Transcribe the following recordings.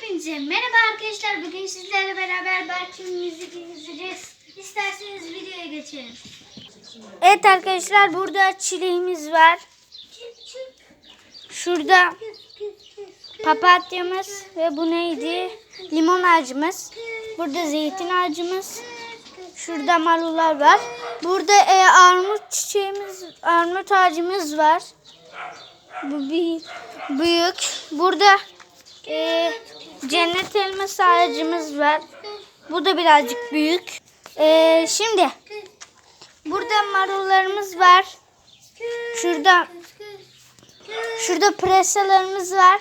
Hepinize merhaba arkadaşlar. Bugün sizlerle beraber Berk'in müzik izleyeceğiz. İsterseniz videoya geçelim. Evet arkadaşlar burada çileğimiz var. Şurada papatyamız ve bu neydi? Limon ağacımız. Burada zeytin ağacımız. Şurada marullar var. Burada e, armut çiçeğimiz, armut ağacımız var. Bu bir büyük. Burada e, cennet elması ağacımız var. Bu da birazcık büyük. E, şimdi burada marullarımız var. Şurada şurada pırasalarımız var.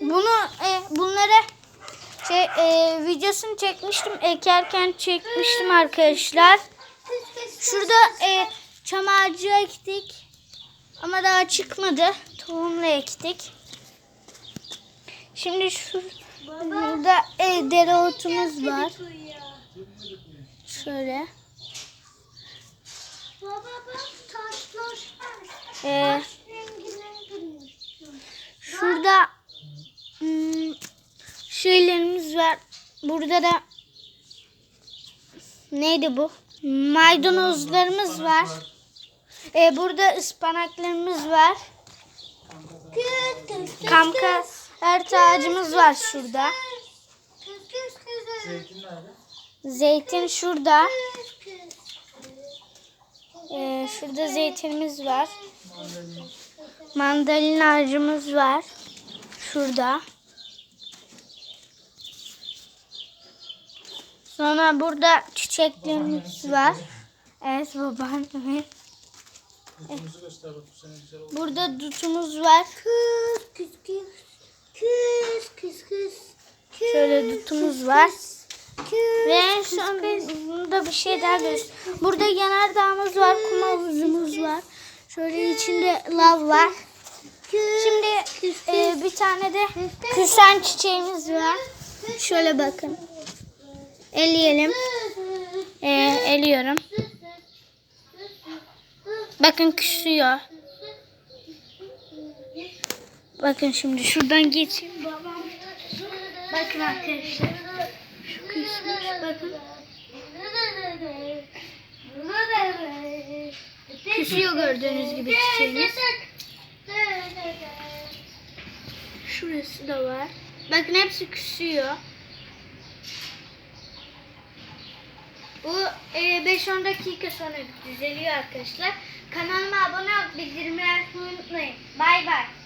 Bunu e, bunları şey e, videosunu çekmiştim ekerken çekmiştim arkadaşlar. Şurada e, çam ağacı ektik ama daha çıkmadı. Tohumla ektik. Şimdi şu burada e, dereotumuz var. Şöyle. Baba bak taşlar. E, Taş renginden Şurada hmm, şeylerimiz var. Burada da neydi bu? Maydanozlarımız var. Ee, burada ıspanaklarımız var. Küs ert ağacımız var şurada. Küs. Zeytin şurada. Ee, şurada zeytinimiz var. Mandalina ağacımız var. Şurada. Sonra burada çiçeklerimiz var. Evet babaannemin. Burada dutumuz var. Küs küs küs. Küs küs küs. Küs, Şöyle dutumuz var. küs. Ve en son bunda bir şey daha göster. Burada yanardağımız var, kum havuzumuz var. Şöyle içinde lav var. Şimdi e, bir tane de küsen çiçeğimiz var. Şöyle bakın. Eleyelim. E, eliyorum. Bakın küsüyor. Bakın şimdi şuradan geçeyim. Bakın arkadaşlar. Şu küsmüş bakın. Küsüyor gördüğünüz gibi çiçeğimiz. Şurası da var. Bakın hepsi küsüyor. Bu e, 5-10 dakika sonra düzeliyor arkadaşlar. Kanalıma abone olup bildirimleri unutmayın. Bay bay.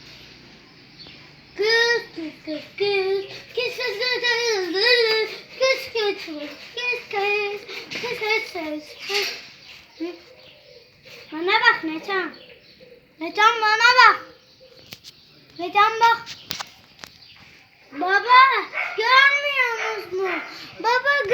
Bana bak Metan. Metan bana bak. Metan bak. Baba görmüyor musun? Baba